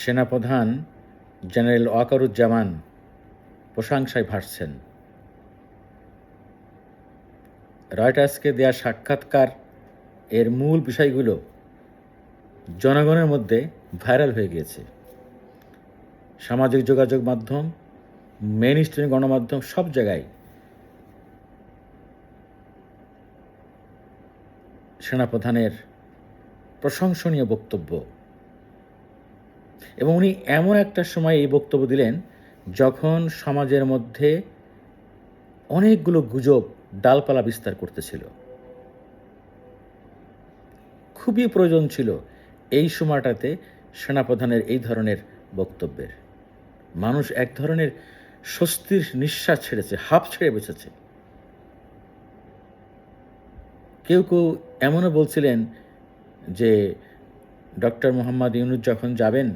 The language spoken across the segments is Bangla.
সেনাপ্রধান জেনারেল ওয়াকারুজ্জামান প্রশংসায় ভাসছেন। রয়টার্সকে দেওয়া সাক্ষাৎকার এর মূল বিষয়গুলো জনগণের মধ্যে ভাইরাল হয়ে গিয়েছে। সামাজিক যোগাযোগ মাধ্যম মেন স্ট্রিম গণমাধ্যম সব জায়গায় সেনাপ্রধানের প্রশংসনীয় বক্তব্য এবং উনি এমন একটা সময় এই বক্তব্য দিলেন যখন সমাজের মধ্যে অনেকগুলো গুজব ডালপালা বিস্তার করতেছিল। খুবই প্রয়োজন ছিল এই সময়টাতে সেনাপ্রধানের এই ধরনের বক্তব্যের। মানুষ এক ধরনের স্বস্তির নিঃশ্বাস ছেড়েছে হাফ ছেড়ে বেঁচেছে কেউ কেউ এমনও বলছিলেন যে, ডক্টর মোহাম্মদ ইউনুস যখন যাবেন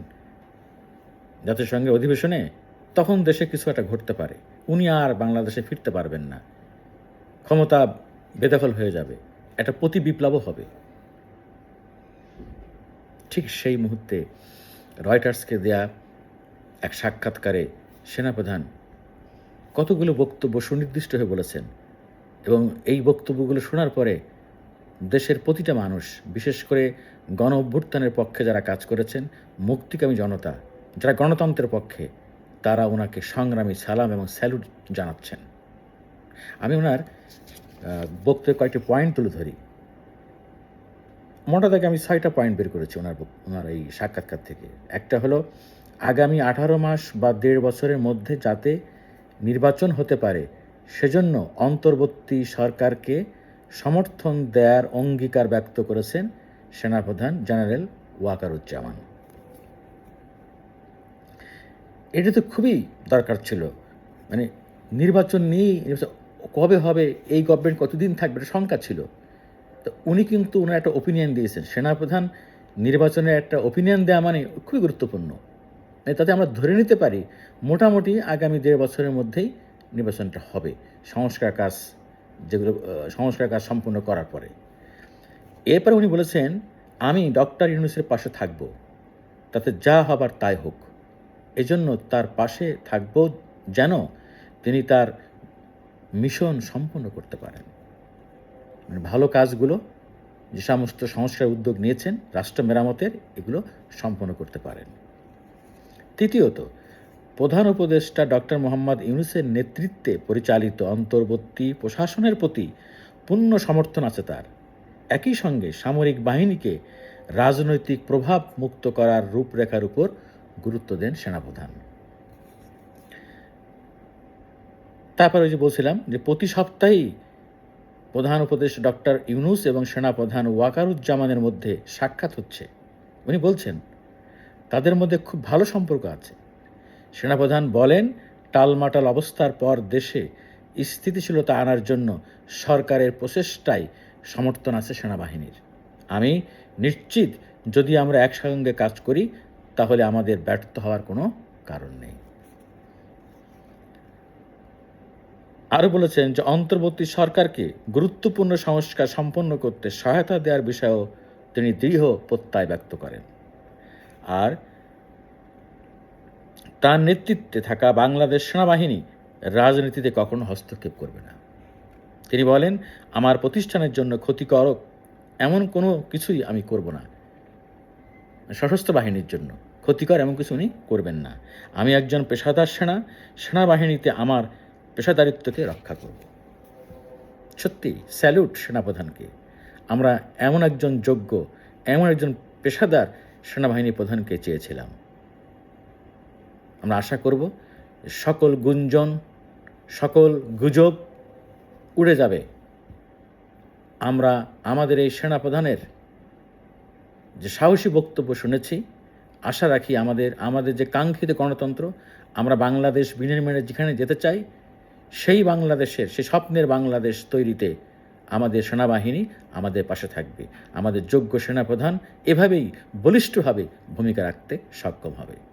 জাতিসংঘের অধিবেশনে তখন দেশে কিছু একটা ঘটতে পারে। উনি আর বাংলাদেশে ফিরতে পারবেন না। ক্ষমতা বেদখল হয়ে যাবে। একটা প্রতি বিপ্লবও হবে। ঠিক সেই মুহূর্তে রয়টার্সকে দেয়া এক সাক্ষাৎকারে সেনাপ্রধান কতগুলো বক্তব্য সুনির্দিষ্ট হয়ে বলেছেন এবং এই বক্তব্যগুলো শোনার পরে দেশের প্রতিটা মানুষ, বিশেষ করে গণ অভ্যুত্থানের পক্ষে যারা কাজ করেছেন, মুক্তিকামী জনতা যারা গণতন্ত্রের পক্ষে, তারা ওনাকে সংগ্রামী, সালাম এবং স্যালুট জানাচ্ছেন। আমি ওনার বক্তব্যের কয়েকটি পয়েন্ট তুলে ধরি। মোটা থেকে আমি ছয়টা পয়েন্ট বের করেছি ওনার ওনার এই সাক্ষাৎকার থেকে। একটা হলো, আগামী আঠারো মাস বা দেড় বছরের মধ্যে যাতে নির্বাচন হতে পারে, সেজন্য অন্তর্বর্তী সরকারকে সমর্থন দেওয়ার অঙ্গীকার ব্যক্ত করেছেন সেনাপ্রধান জেনারেল ওয়াকারুজ্জামান। এটা তো খুবই দরকার ছিল। মানে নির্বাচন নিয়েই কবে হবে, এই গভর্নমেন্ট কতদিন থাকবে, এটা শঙ্কা ছিল। তো উনি কিন্তু ওনার একটা ওপিনিয়ন দিয়েছেন। সেনাপ্রধান নির্বাচনের একটা ওপিনিয়ন দেওয়া মানে খুবই গুরুত্বপূর্ণ। মানে তাতে আমরা ধরে নিতে পারি, মোটামুটি আগামী দেড় বছরের মধ্যেই নির্বাচনটা হবে, সংস্কার কাজ যেগুলো সংস্কার কাজ সম্পূর্ণ করার পরে। এরপরে উনি বলেছেন, আমি ডক্টর ইউনুসের পাশে থাকব। তাতে যা হবার তাই হোক। এজন্য তার পাশে থাকব যেন তিনি তার মিশন সম্পন্ন করতে পারেন। মানে ভালো কাজগুলো, যে সমস্ত সংস্কার উদ্যোগ নিয়েছেন, রাষ্ট্র মেরামতের, এগুলো সম্পন্ন করতে পারেন। তৃতীয়ত, প্রধান উপদেষ্টা ডক্টর মোহাম্মদ ইউনুসের নেতৃত্বে পরিচালিত অন্তর্বর্তী প্রশাসনের প্রতি পূর্ণ সমর্থন আছে তার। একই সঙ্গে সামরিক বাহিনীকে রাজনৈতিক প্রভাব মুক্ত করার রূপরেখার উপর গুরুত্ব দেন সেনাপ্রধান। তারপরে যে বলছিলাম যে প্রতি সপ্তাহেই প্রধান উপদেষ্টা ডক্টর ইউনুস এবং সেনাপ্রধান ওয়াকারুজ্জামানের মধ্যে সাক্ষাৎ হচ্ছে। উনি বলছেন, তাদের মধ্যে খুব ভালো সম্পর্ক আছে। সেনাপ্রধান বলেন, টালমাটাল অবস্থার পর দেশে স্থিতিশীলতা আনার জন্য সরকারের প্রচেষ্টায় সমর্থন আছে সেনাবাহিনীর। আমি নিশ্চিত যদি আমরা একসঙ্গে কাজ করি তাহলে আমাদের ব্যর্থ হওয়ার কোনো কারণ নেই। আরও বলেছেন যে অন্তর্বর্তী সরকারকে গুরুত্বপূর্ণ সংস্কার সম্পন্ন করতে সহায়তা দেওয়ার বিষয়েও তিনি দৃঢ় প্রত্যয় ব্যক্ত করেন। আর তার নেতৃত্বে থাকা বাংলাদেশ সেনাবাহিনী রাজনীতিতে কখনো হস্তক্ষেপ করবে না। তিনি বলেন, আমার প্রতিষ্ঠানের জন্য ক্ষতিকারক এমন কোনো কিছুই আমি করব না। সশস্ত্র বাহিনীর জন্য। ক্ষতিকর এমন কিছু উনি করবেন না। আমি একজন পেশাদার সেনা, সেনাবাহিনীতে আমার পেশাদারিত্বকে রক্ষা করব। সত্যি, স্যালুট সেনাপ্রধানকে। আমরা এমন একজন যোগ্য, এমন একজন পেশাদার সেনাবাহিনী প্রধানকে চেয়েছিলাম। আমরা আশা করব, সকল গুঞ্জন, সকল গুজব উড়ে যাবে। আমরা আমাদের এই সেনাপ্রধানের যে সাহসী বক্তব্য শুনেছি, আশা রাখি আমাদের আমাদের যে কাঙ্ক্ষিত গণতন্ত্র, আমরা বাংলাদেশ বিনির্মাণে যেখানে যেতে চাই, সেই বাংলাদেশের, সেই স্বপ্নের বাংলাদেশ তৈরিতে আমাদের সেনাবাহিনী আমাদের পাশে থাকবে। আমাদের যোগ্য সেনাপ্রধান এভাবেই বলিষ্ঠভাবে ভূমিকা রাখতে সক্ষম হবে।